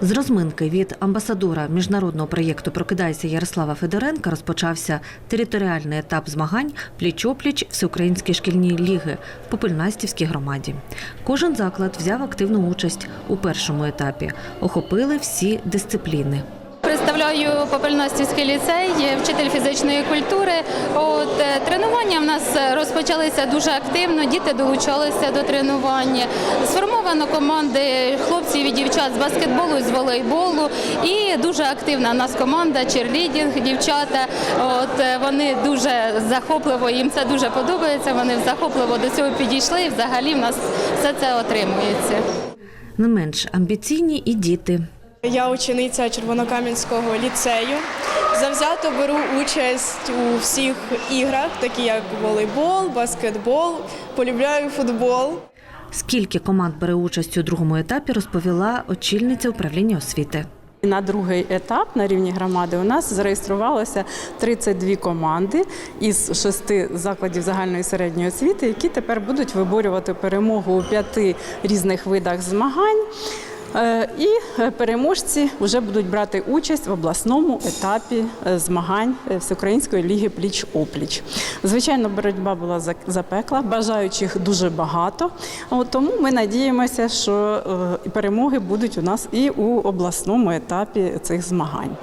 З розминки від амбасадора міжнародного проєкту Прокидайся Ярослава Федоренка розпочався територіальний етап змагань пліч-опліч Всеукраїнської шкільні ліги в Попельнастівській громаді. Кожен заклад взяв активну участь у першому етапі. Охопили всі дисципліни. Представляю Попельностівський ліцей, вчитель фізичної культури. От е, тренування в нас розпочалися дуже активно. Діти долучалися до тренування. Сформовано команди хлопців і дівчат з баскетболу, з волейболу. І дуже активна у нас команда черлідінг, дівчата. От е, вони дуже захопливо, їм це дуже подобається. Вони захопливо до цього підійшли. І взагалі в нас все це отримується. Не менш амбіційні і діти. Я учениця Червонокам'янського ліцею. Завзято беру участь у всіх іграх, такі як волейбол, баскетбол, полюбляю футбол. Скільки команд бере участь у другому етапі, розповіла очільниця управління освіти. На другий етап на рівні громади у нас зареєструвалося 32 команди із шести закладів загальної середньої освіти, які тепер будуть виборювати перемогу у п'яти різних видах змагань. Е, І е, переможці вже будуть брати участь в обласному етапі е, змагань Всеукраїнської ліги пліч-опліч. Звичайно, боротьба була запекла, бажаючих дуже багато. Тому ми надіємося, що перемоги будуть у нас і у обласному етапі цих змагань.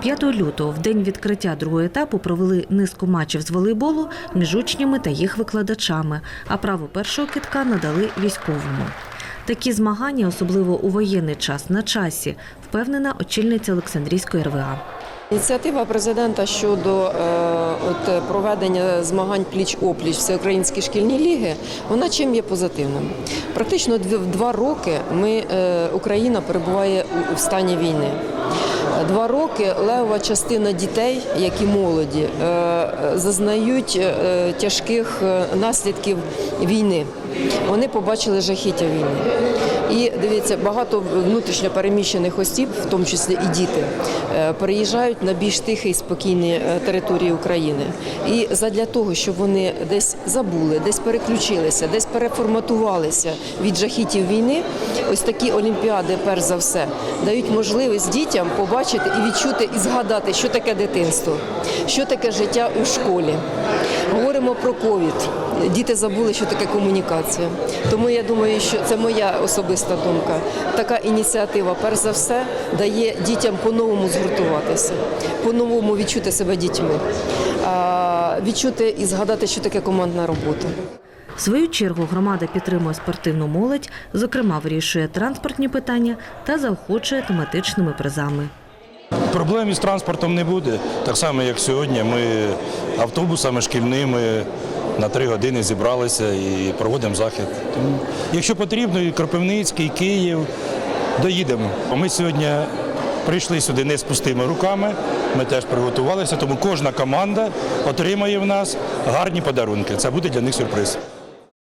5 лютого, в день відкриття другого етапу, провели низку матчів з волейболу між учнями та їх викладачами, а право першого китка надали військовому. Такі змагання, особливо у воєнний час, на часі, впевнена очільниця Олександрійської РВА. Ініціатива президента щодо е, от, е, проведення змагань пліч-опліч всеукраїнські шкільні ліги, вона чим є позитивним. Практично два роки ми, е, Україна перебуває у, у стані війни. Два роки левова частина дітей, як і молоді, е, зазнають е, тяжких е, наслідків війни. Вони побачили жахіття війни. І дивіться, багато внутрішньо переміщених осіб, в тому числі і діти, переїжджають на більш тихі і спокійні території України. І задля того, щоб вони десь забули, десь переключилися, десь переформатувалися від жахітів війни, ось такі олімпіади, перш за все, дають можливість дітям побачити і відчути і згадати, що таке дитинство, що таке життя у школі. Говоримо про ковід. Діти забули, що таке комунікація. Тому я думаю, що це моя особиста думка. Така ініціатива, перш за все, дає дітям по-новому згуртуватися, по-новому відчути себе дітьми, відчути і згадати, що таке командна робота. В свою чергу громада підтримує спортивну молодь, зокрема вирішує транспортні питання та заохочує тематичними призами. Проблем із транспортом не буде. Так само, як сьогодні, ми автобусами шкільними на три години зібралися і проводимо захід. Тому, якщо потрібно, і Кропивницький, і Київ, доїдемо. Ми сьогодні прийшли сюди не з пустими руками, ми теж приготувалися, тому кожна команда отримає в нас гарні подарунки. Це буде для них сюрприз.